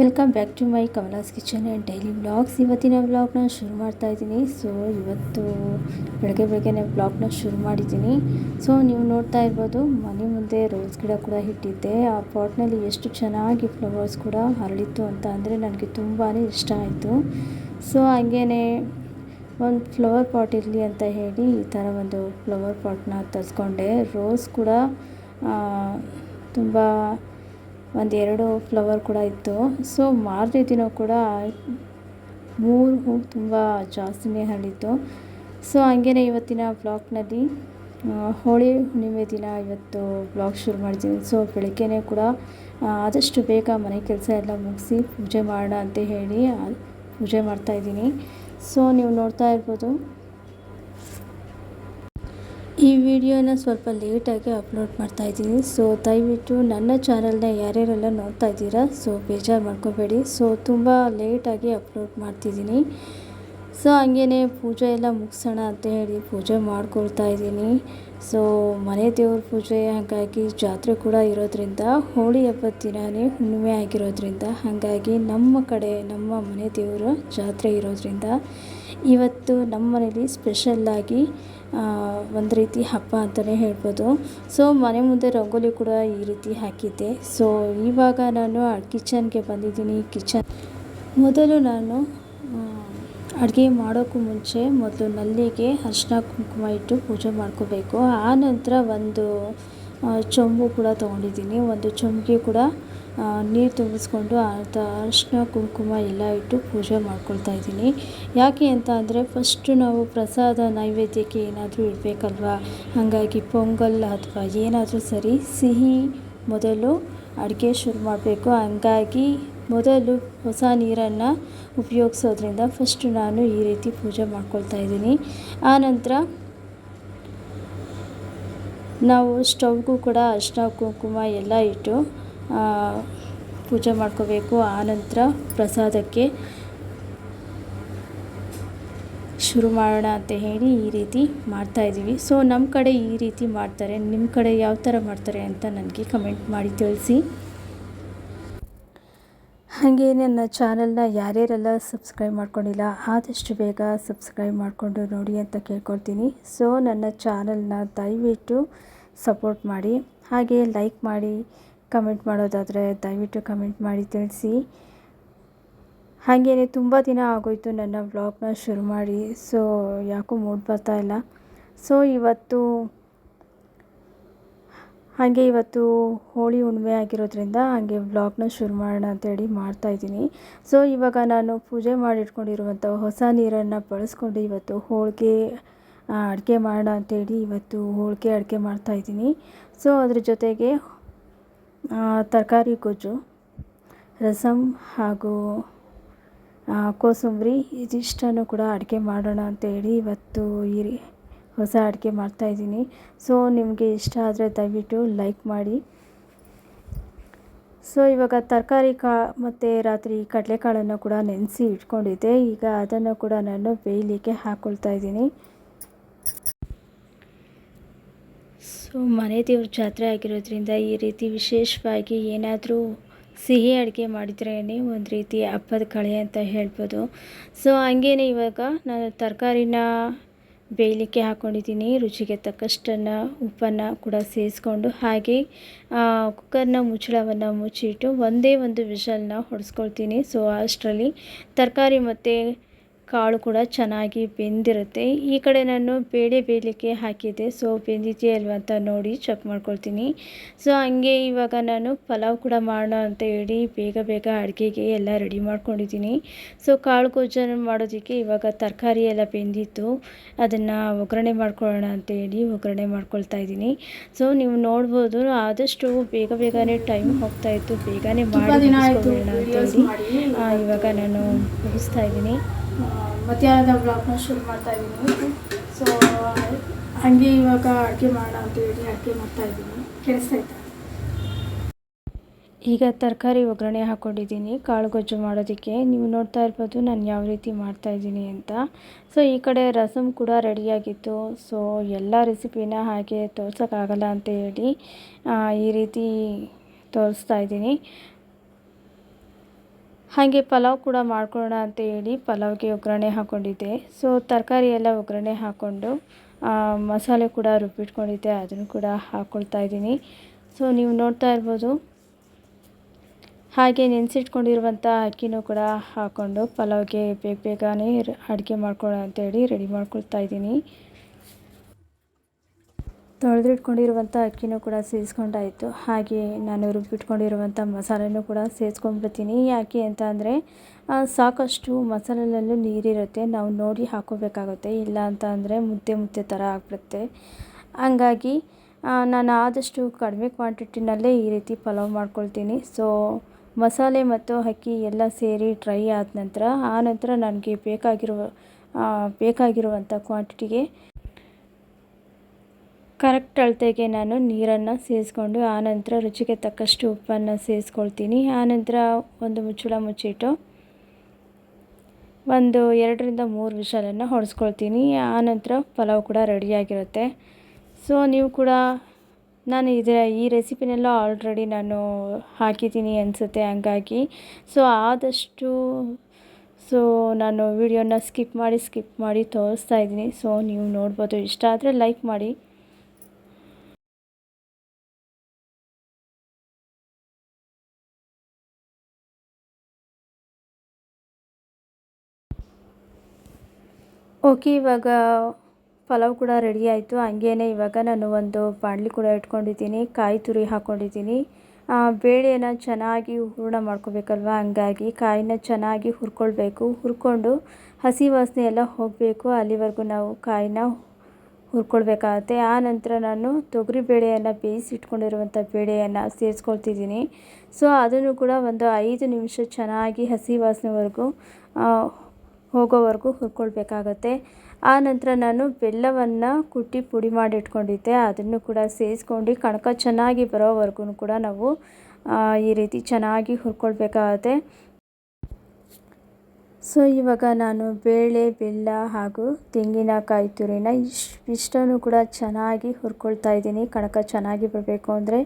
Welcome back to my Kamala's kitchen and daily vlogs ಇವತ್ತಿನ ವ್ಲಾಗ್ನ ಶುರು ಮಾಡ್ತಾ ಇದ್ದೀನಿ. ಸೊ ಇವತ್ತು ಬೆಳಗ್ಗೆ ಬೆಳಗ್ಗೆನೇ ವ್ಲಾಗ್ನ ಶುರು ಮಾಡಿದ್ದೀನಿ. ಸೊ ನೀವು ನೋಡ್ತಾ ಇರ್ಬೋದು, ಮನೆ ಮುಂದೆ ರೋಸ್ ಗಿಡ ಕೂಡ ಇಟ್ಟಿದ್ದೆ. ಆ ಪಾಟ್ನಲ್ಲಿ ಎಷ್ಟು ಚೆನ್ನಾಗಿ ಫ್ಲವರ್ಸ್ ಕೂಡ ಹರಳಿತ್ತು ಅಂತ ಅಂದರೆ ನನಗೆ ತುಂಬಾ ಇಷ್ಟ ಆಯಿತು. ಸೊ ಹಂಗೇ ಒಂದು ಫ್ಲವರ್ ಪಾಟ್ ಇರಲಿ ಅಂತ ಹೇಳಿ ಈ ಥರ ಒಂದು ಫ್ಲವರ್ ಪಾಟ್ನ ತರಿಸ್ಕೊಂಡೆ. ರೋಸ್ ಕೂಡ ತುಂಬ ಒಂದೆರಡು ಫ್ಲವರ್ ಕೂಡ ಇತ್ತು. ಸೊ ಮಾರನೇ ದಿನ ಕೂಡ ಮೂರು ಹೂ ತುಂಬ ಜಾಸ್ತಿನೇ ಹರಳಿತ್ತು ಸೊ ಹಂಗೇ ಇವತ್ತಿನ ಬ್ಲಾಕ್ನಲ್ಲಿ ಹೋಳಿ ಹುಣ್ಣಿಮೆ ದಿನ ಇವತ್ತು ಬ್ಲಾಗ್ ಶುರು ಮಾಡಿದ್ದೀನಿ. ಸೊ ಬೆಳಗ್ಗೆನೇ ಕೂಡ ಆದಷ್ಟು ಬೇಗ ಮನೆ ಕೆಲಸ ಎಲ್ಲ ಮುಗಿಸಿ ಪೂಜೆ ಮಾಡೋಣ ಅಂತ ಹೇಳಿ ಪೂಜೆ ಮಾಡ್ತಾಯಿದ್ದೀನಿ ಸೊ ನೀವು ನೋಡ್ತಾ ಇರ್ಬೋದು. ಈ ವಿಡಿಯೋನ ಸ್ವಲ್ಪ ಲೇಟಾಗಿ ಅಪ್ಲೋಡ್ ಮಾಡ್ತಾ ಇದ್ದೀನಿ. ಸೊ ದಯವಿಟ್ಟು ನನ್ನ ಚಾನಲ್ನ ಯಾರ್ಯಾರೆಲ್ಲ ನೋಡ್ತಾ ಇದ್ದೀರಾ ಸೊ ಬೇಜಾರು ಮಾಡ್ಕೋಬೇಡಿ. ಸೊ ತುಂಬ ಲೇಟಾಗಿ ಅಪ್ಲೋಡ್ ಮಾಡ್ತಿದ್ದೀನಿ. ಸೊ ಹಂಗೇ ಪೂಜೆ ಎಲ್ಲ ಮುಗಿಸೋಣ ಅಂತ ಹೇಳಿ ಪೂಜೆ ಮಾಡ್ಕೊಳ್ತಾ ಇದ್ದೀನಿ. ಸೊ ಮನೆ ದೇವ್ರ ಪೂಜೆ ಹಾಗಾಗಿ ಜಾತ್ರೆ ಕೂಡ ಇರೋದ್ರಿಂದ, ಹೋಳಿ ಹಬ್ಬದ ದಿನವೇ ಹುಣ್ಣಿಮೆ ಆಗಿರೋದ್ರಿಂದ, ಹಾಗಾಗಿ ನಮ್ಮ ಕಡೆ, ನಮ್ಮ ಮನೆ ದೇವರ ಜಾತ್ರೆ ಇರೋದ್ರಿಂದ, ಇವತ್ತು ನಮ್ಮ ಮನೇಲಿ ಸ್ಪೆಷಲ್ಲಾಗಿ ಒಂದು ರೀತಿ ಹಬ್ಬ ಅಂತಲೇ ಹೇಳ್ಬೋದು. ಸೊ ಮನೆ ಮುಂದೆ ರಂಗೋಲಿ ಕೂಡ ಈ ರೀತಿ ಹಾಕಿದ್ದೆ. ಸೊ ಇವಾಗ ನಾನು ಕಿಚನ್ಗೆ ಬಂದಿದ್ದೀನಿ. ಕಿಚನ್ ಮೊದಲು ನಾನು ಅಡುಗೆ ಮಾಡೋಕ್ಕೂ ಮುಂಚೆ ಮೊದಲು ನಲ್ಲಿಗೆ ಅರ್ಶಿನ ಕುಂಕುಮ ಇಟ್ಟು ಪೂಜೆ ಮಾಡ್ಕೋಬೇಕು. ಆ ನಂತರ ಒಂದು ಚೊಂಬು ಕೂಡ ತೊಗೊಂಡಿದ್ದೀನಿ. ಒಂದು ಚೊಂಬಿಗೆ ಕೂಡ ನೀರು ತುಂಬಿಸ್ಕೊಂಡು ಅರಿಶಿನ ಕುಂಕುಮ ಎಲ್ಲ ಇಟ್ಟು ಪೂಜೆ ಮಾಡ್ಕೊಳ್ತಾ ಇದ್ದೀನಿ. ಯಾಕೆ ಅಂತ ಅಂದರೆ ಫಸ್ಟು ನಾವು ಪ್ರಸಾದ ನೈವೇದ್ಯಕ್ಕೆ ಏನಾದರೂ ಇಡಬೇಕಲ್ವಾ? ಹಾಗಾಗಿ ಪೊಂಗಲ್ ಅಥವಾ ಏನಾದರೂ ಸರಿ ಸಿಹಿ ಮೊದಲು ಅಡುಗೆ ಶುರು ಮಾಡಬೇಕು. ಹಂಗಾಗಿ ಮೊದಲು ಹೊಸ ನೀರನ್ನು ಉಪಯೋಗಿಸೋದ್ರಿಂದ ಫಸ್ಟು ನಾನು ಈ ರೀತಿ ಪೂಜೆ ಮಾಡ್ಕೊಳ್ತಾ ಇದ್ದೀನಿ. ಆನಂತರ ನಾವು ಸ್ಟವ್ಗೂ ಕೂಡ ಅರಿಶಿನ ಕುಂಕುಮ ಎಲ್ಲ ಇಟ್ಟು ಪೂಜೆ ಮಾಡ್ಕೋಬೇಕು. ಆನಂತರ ಪ್ರಸಾದಕ್ಕೆ ಶುರು ಮಾಡೋಣ ಅಂತ ಹೇಳಿ ಈ ರೀತಿ ಮಾಡ್ತಾಯಿದ್ದೀವಿ ಸೊ ನಮ್ಮ ಕಡೆ ಈ ರೀತಿ ಮಾಡ್ತಾರೆ. ನಿಮ್ಮ ಕಡೆ ಯಾವ ಥರ ಮಾಡ್ತಾರೆ ಅಂತ ನನಗೆ ಕಮೆಂಟ್ ಮಾಡಿ ತಿಳಿಸಿ. ಹಾಗೆ ನನ್ನ ಚಾನಲ್ನ ಯಾರ್ಯಾರೆಲ್ಲ ಸಬ್ಸ್ಕ್ರೈಬ್ ಮಾಡ್ಕೊಂಡಿಲ್ಲ, ಆದಷ್ಟು ಬೇಗ ಸಬ್ಸ್ಕ್ರೈಬ್ ಮಾಡಿಕೊಂಡು ನೋಡಿ ಅಂತ ಕೇಳ್ಕೊಳ್ತೀನಿ. ಸೊ, ನನ್ನ ಚಾನಲ್ನ ದಯವಿಟ್ಟು ಸಪೋರ್ಟ್ ಮಾಡಿ. ಹಾಗೆ ಲೈಕ್ ಮಾಡಿ, ಕಮೆಂಟ್ ಮಾಡೋದಾದರೆ ದಯವಿಟ್ಟು ಕಮೆಂಟ್ ಮಾಡಿ ತಿಳಿಸಿ. ಹಾಗೆಯೇ ತುಂಬ ದಿನ ಆಗೋಯ್ತು ನನ್ನ ವ್ಲಾಗ್ನ ಶುರು ಮಾಡಿ, ಸೊ ಯಾಕೋ ಮೂಡ್ ಬರ್ತಾ ಇಲ್ಲ. ಸೊ, ಇವತ್ತು ಹಾಗೆ ಇವತ್ತು ಹೋಳಿ ಹುಣ್ಣಿಮೆ ಆಗಿರೋದ್ರಿಂದ ಹಾಗೆ ವ್ಲಾಗ್ನ ಶುರು ಮಾಡೋಣ ಅಂತೇಳಿ ಮಾಡ್ತಾಯಿದ್ದೀನಿ ಸೊ ಇವಾಗ ನಾನು ಪೂಜೆ ಮಾಡಿಟ್ಕೊಂಡಿರುವಂಥ ಹೊಸ ನೀರನ್ನು ಬಳಸ್ಕೊಂಡು ಇವತ್ತು ಹೋಳಿಗೆ ಅಡುಗೆ ಮಾಡೋಣ ಅಂತೇಳಿ ಇವತ್ತು ಹೋಳಿಗೆ ಅಡುಗೆ ಮಾಡ್ತಾಯಿದ್ದೀನಿ ಸೊ ಅದ್ರ ಜೊತೆಗೆ ತರಕಾರಿ ಗೊಜ್ಜು ರಸಮ್ ಹಾಗೂ ಕೋಸಂಬರಿ ಇದಿಷ್ಟನ್ನು ಕೂಡ ಅಡುಗೆ ಮಾಡೋಣ ಅಂತೇಳಿ ಇವತ್ತು ಈ ಹೊಸ ಅಡುಗೆ ಮಾಡ್ತಾಯಿದ್ದೀನಿ ಸೊ ನಿಮಗೆ ಇಷ್ಟ ಆದರೆ ದಯವಿಟ್ಟು ಲೈಕ್ ಮಾಡಿ. ಸೊ ಇವಾಗ ತರಕಾರಿ ಕಾ, ಮತ್ತು ರಾತ್ರಿ ಕಡಲೆಕಾಳನ್ನು ಕೂಡ ನೆನೆಸಿ ಇಟ್ಕೊಂಡಿದ್ದೆ. ಈಗ ಅದನ್ನು ಕೂಡ ನಾನು ಬೇಯಲಿಕ್ಕೆ ಹಾಕ್ಕೊಳ್ತಾ ಇದ್ದೀನಿ. ಸೊ ಮನೆ ದೇವ್ರ ಜಾತ್ರೆ ಆಗಿರೋದ್ರಿಂದ ಈ ರೀತಿ ವಿಶೇಷವಾಗಿ ಏನಾದರೂ ಸಿಹಿ ಅಡುಗೆ ಮಾಡಿದ್ರೇ ಒಂದು ರೀತಿ ಹಬ್ಬದ ಕಳೆ ಅಂತ ಹೇಳ್ಬೋದು. ಸೊ ಹಂಗೇನೆ ಇವಾಗ ನಾನು ತರಕಾರಿನ ಬೇಯಲಿಕ್ಕೆ ಹಾಕ್ಕೊಂಡಿದ್ದೀನಿ ರುಚಿಗೆ ತಕ್ಕಷ್ಟನ್ನು ಉಪ್ಪನ್ನು ಕೂಡ ಸೇರಿಸ್ಕೊಂಡು ಹಾಗೆ ಕುಕ್ಕರ್ನ ಮುಚ್ಚಳವನ್ನು ಮುಚ್ಚಿಟ್ಟು ಒಂದೇ ಒಂದು ವಿಷಲನ್ನ ಹೊಡೆಸ್ಕೊಳ್ತೀನಿ. ಸೊ ಅಷ್ಟರಲ್ಲಿ ತರಕಾರಿ ಮತ್ತು ಕಾಳು ಕೂಡ ಚೆನ್ನಾಗಿ ಬೆಂದಿರುತ್ತೆ. ಈ ಕಡೆ ನಾನು ಬೇಳೆ ಬೇಯಲಿಕ್ಕೆ ಹಾಕಿದ್ದೆ. ಸೊ ಬೆಂದಿದೆಯಲ್ವ ಅಂತ ನೋಡಿ ಚೆಕ್ ಮಾಡ್ಕೊಳ್ತೀನಿ. ಸೊ ಹಂಗೆ ಇವಾಗ ನಾನು ಪಲಾವ್ ಕೂಡ ಮಾಡೋಣ ಅಂತ ಹೇಳಿ ಬೇಗ ಬೇಗ ಅಡುಗೆಗೆ ಎಲ್ಲ ರೆಡಿ ಮಾಡ್ಕೊಂಡಿದ್ದೀನಿ. ಸೊ ಕಾಳು ಗೊಜ್ಜನ್ನು ಮಾಡೋದಕ್ಕೆ ಇವಾಗ ತರಕಾರಿ ಎಲ್ಲ ಬೆಂದಿತ್ತು. ಅದನ್ನು ಒಗ್ಗರಣೆ ಮಾಡ್ಕೊಳ್ಳೋಣ ಅಂತ ಹೇಳಿ ಒಗ್ಗರಣೆ ಮಾಡ್ಕೊಳ್ತಾ ಇದ್ದೀನಿ. ಸೊ ನೀವು ನೋಡ್ಬೋದು ಆದಷ್ಟು ಬೇಗ ಬೇಗನೆ ಟೈಮ್ ಹೋಗ್ತಾ ಇತ್ತು. ಬೇಗನೆ ಮಾಡಿ ಅಂತ ಹೇಳಿ. ಇವಾಗ ನಾನು ಮುಗಿಸ್ತಾ ಇದ್ದೀನಿ. ಮಧ್ಯಾಹ್ನದ ಬ್ಲಾಗ್ನ ಶುರು ಮಾಡ್ತಾ ಇದ್ದೀನಿ. ಸೊ ಹಂಗೆ ಇವಾಗ ಅಡುಗೆ ಮಾಡೋಣ ಅಂತ ಹೇಳಿ ಅಡುಗೆ ಮಾಡ್ತಾ ಇದ್ದೀನಿ. ಕೇಳಿಸ್ತಾ ಈಗ ತರಕಾರಿ ಒಗ್ಗರಣೆ ಹಾಕ್ಕೊಂಡಿದ್ದೀನಿ ಕಾಳು ಗೊಜ್ಜು ಮಾಡೋದಕ್ಕೆ. ನೀವು ನೋಡ್ತಾ ಇರ್ಬೋದು ನಾನು ಯಾವ ರೀತಿ ಮಾಡ್ತಾ ಇದ್ದೀನಿ ಅಂತ. ಸೊ ಈ ಕಡೆ ರಸಮ್ ಕೂಡ ರೆಡಿಯಾಗಿತ್ತು ಸೊ ಎಲ್ಲ ರೆಸಿಪಿನ ಹಾಗೆ ತೋರ್ಸೋಕ್ಕಾಗಲ್ಲ ಅಂತ ಹೇಳಿ ಈ ರೀತಿ ತೋರಿಸ್ತಾ ಇದ್ದೀನಿ. ಹಾಗೆ ಪಲಾವ್ ಕೂಡ ಮಾಡ್ಕೊಳ್ಳೋಣ ಅಂತ ಹೇಳಿ ಪಲಾವ್ಗೆ ಒಗ್ಗರಣೆ ಹಾಕ್ಕೊಂಡಿದ್ದೆ. ಸೊ ತರಕಾರಿ ಎಲ್ಲ ಒಗ್ಗರಣೆ ಹಾಕ್ಕೊಂಡು ಮಸಾಲೆ ಕೂಡ ರುಬ್ಬಿಟ್ಕೊಂಡಿದ್ದೆ. ಅದನ್ನು ಕೂಡ ಹಾಕ್ಕೊಳ್ತಾ ಇದ್ದೀನಿ. ಸೊ ನೀವು ನೋಡ್ತಾ ಇರ್ಬೋದು. ಹಾಗೆ ನೆನೆಸಿಟ್ಕೊಂಡಿರುವಂಥ ಅಕ್ಕಿನೂ ಕೂಡ ಹಾಕ್ಕೊಂಡು ಪಲಾವ್ಗೆ ಬೇಗ ಬೇಗನೆ ಅಡುಗೆ ಮಾಡ್ಕೊಳ್ಳೋ ಅಂತೇಳಿ ರೆಡಿ ಮಾಡ್ಕೊಳ್ತಾ ಇದ್ದೀನಿ. ತೊಳೆದಿಟ್ಕೊಂಡಿರುವಂಥ ಅಕ್ಕಿನೂ ಕೂಡ ಸೇರಿಸ್ಕೊಂಡಾಯಿತು. ಹಾಗೆ ನಾನು ರುಬ್ಬಿಟ್ಕೊಂಡಿರುವಂಥ ಮಸಾಲೆನೂ ಕೂಡ ಸೇರಿಸ್ಕೊಂಡ್ಬಿಡ್ತೀನಿ. ಯಾಕೆ ಅಂತ ಅಂದರೆ ಸಾಕಷ್ಟು ಮಸಾಲೆಲ್ಲೂ ನೀರಿರುತ್ತೆ. ನಾವು ನೋಡಿ ಹಾಕೋಬೇಕಾಗುತ್ತೆ ಇಲ್ಲ ಅಂತ ಅಂದರೆ ಮುದ್ದೆ ಮುದ್ದೆ ಥರ ಆಗಿಬಿಡುತ್ತೆ. ಹಂಗಾಗಿ ನಾನು ಆದಷ್ಟು ಕಡಿಮೆ ಕ್ವಾಂಟಿಟಿನಲ್ಲೇ ಈ ರೀತಿ ಪಲಾವ್ ಮಾಡ್ಕೊಳ್ತೀನಿ. ಸೊ, ಮಸಾಲೆ ಮತ್ತು ಅಕ್ಕಿ ಎಲ್ಲ ಸೇರಿ ಡ್ರೈ ಆದ ನಂತರ, ಆ ನಂತರ ನನಗೆ ಬೇಕಾಗಿರುವ ಬೇಕಾಗಿರುವಂಥ ಕ್ವಾಂಟಿಟಿಗೆ ಕರೆಕ್ಟ್ ಅಳತೆಗೆ ನಾನು ನೀರನ್ನು ಸೇರಿಸ್ಕೊಂಡು ಆನಂತರ ರುಚಿಗೆ ತಕ್ಕಷ್ಟು ಉಪ್ಪನ್ನು ಸೇರಿಸ್ಕೊಳ್ತೀನಿ ಆನಂತರ ಒಂದು ಮುಚ್ಚಳ ಮುಚ್ಚಿಟ್ಟು ಒಂದು ಎರಡರಿಂದ ಮೂರು ವಿಷಲನ್ನು ಹೊಡೆಸ್ಕೊಳ್ತೀನಿ. ಆನಂತರ ಪಲಾವ್ ಕೂಡ ರೆಡಿಯಾಗಿರುತ್ತೆ. ಸೊ ನೀವು ಕೂಡ ನಾನು ಇದರ ಈ ರೆಸಿಪಿನೆಲ್ಲ ಆಲ್ರೆಡಿ ನಾನು ಹಾಕಿದ್ದೀನಿ ಅನಿಸುತ್ತೆ ಹಂಗಾಗಿ. ಸೊ ಆದಷ್ಟು ಸೊ ನಾನು ವಿಡಿಯೋನ ಸ್ಕಿಪ್ ಮಾಡಿ ಸ್ಕಿಪ್ ಮಾಡಿ ತೋರಿಸ್ತಾ ಇದ್ದೀನಿ. ಸೊ ನೀವು ನೋಡ್ಬೋದು. ಇಷ್ಟ ಆದರೆ ಲೈಕ್ ಮಾಡಿ. ಓಕೆ, ಇವಾಗ ಪಲಾವ್ ಕೂಡ ರೆಡಿ ಆಯಿತು. ಹಂಗೇನೆ ಇವಾಗ ನಾನು ಒಂದು ಬಾಣಲಿ ಕೂಡ ಇಟ್ಕೊಂಡಿದ್ದೀನಿ, ಕಾಯಿ ತುರಿ ಹಾಕ್ಕೊಂಡಿದ್ದೀನಿ ಬೇಳೆನ ಚೆನ್ನಾಗಿ ಹೂರ್ಣ ಮಾಡ್ಕೋಬೇಕಲ್ವ? ಹಂಗಾಗಿ ಕಾಯಿನ ಚೆನ್ನಾಗಿ ಹುರ್ಕೊಳ್ಬೇಕು. ಹುರ್ಕೊಂಡು ಹಸಿ ವಾಸನೆ ಎಲ್ಲ ಹೋಗಬೇಕು. ಅಲ್ಲಿವರೆಗೂ ನಾವು ಕಾಯಿನ ಹುರ್ಕೊಳ್ಬೇಕಾಗತ್ತೆ. ಆ ನಂತರ ನಾನು ತೊಗರಿ ಬೇಳೆಯನ್ನು ಬೇಯಿಸಿ ಇಟ್ಕೊಂಡಿರುವಂಥ ಬೇಳೆಯನ್ನು ಸೇರಿಸ್ಕೊಳ್ತಿದ್ದೀನಿ. ಸೊ, ಅದನ್ನು ಕೂಡ ಒಂದು ಐದು ನಿಮಿಷ ಚೆನ್ನಾಗಿ ಹಸಿ ವಾಸನೆವರೆಗೂ ಹೋಗೋವರೆಗೂ ಹುರ್ಕೊಳ್ಬೇಕಾಗತ್ತೆ. ಆ ನಂತರ ನಾನು ಬೆಲ್ಲವನ್ನು ಕುಟ್ಟಿ ಪುಡಿ ಮಾಡಿ ಇಟ್ಕೊಂಡಿದ್ದೆ ಅದನ್ನು ಕೂಡ ಸೇರಿಸ್ಕೊಂಡು ಕಣಕ ಚೆನ್ನಾಗಿ ಬರೋವರೆಗೂ ಕೂಡ ನಾವು ಈ ರೀತಿ ಚೆನ್ನಾಗಿ ಹುರ್ಕೊಳ್ಬೇಕಾಗತ್ತೆ. ಸೊ, ಇವಾಗ ನಾನು ಬೇಳೆ, ಬೆಲ್ಲ ಹಾಗೂ ತೆಂಗಿನಕಾಯಿ ತುರಿನ ಇಷ್ಟು ಇಷ್ಟನ್ನು ಕೂಡ ಚೆನ್ನಾಗಿ ಹುರ್ಕೊಳ್ತಾ ಇದ್ದೀನಿ. ಕಣಕ ಚೆನ್ನಾಗಿ ಬರಬೇಕು ಅಂದರೆ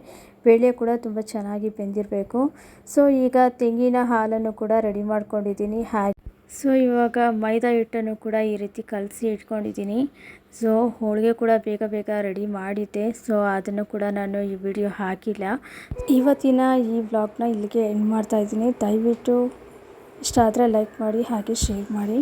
ಬೇಳೆ ಕೂಡ ತುಂಬ ಚೆನ್ನಾಗಿ ಬೆಂದಿರಬೇಕು. ಸೊ, ಈಗ ತೆಂಗಿನ ಹಾಲನ್ನು ಕೂಡ ರೆಡಿ ಮಾಡ್ಕೊಂಡಿದ್ದೀನಿ. ಹಾಗೆ ಸೊ, ಇವಾಗ ಮೈದಾ ಹಿಟ್ಟನ್ನು ಕೂಡ ಈ ರೀತಿ ಕಲಸಿ ಇಟ್ಕೊಂಡಿದ್ದೀನಿ. ಸೊ, ಹೋಳಿಗೆ ಕೂಡ ಬೇಗ ಬೇಗ ರೆಡಿ ಮಾಡಿದ್ದೆ. ಸೊ, ಅದನ್ನು ಕೂಡ ನಾನು ಈ ವಿಡಿಯೋ ಹಾಕಿಲ್ಲ. ಇವತ್ತಿನ ಈ ವ್ಲಾಗ್ನ ಇಲ್ಲಿಗೆ ಎಂಡ್ ಮಾಡ್ತಾಯಿದ್ದೀನಿ ದಯವಿಟ್ಟು ಇಷ್ಟ ಆದರೆ ಲೈಕ್ ಮಾಡಿ, ಹಾಗೆ ಶೇರ್ ಮಾಡಿ.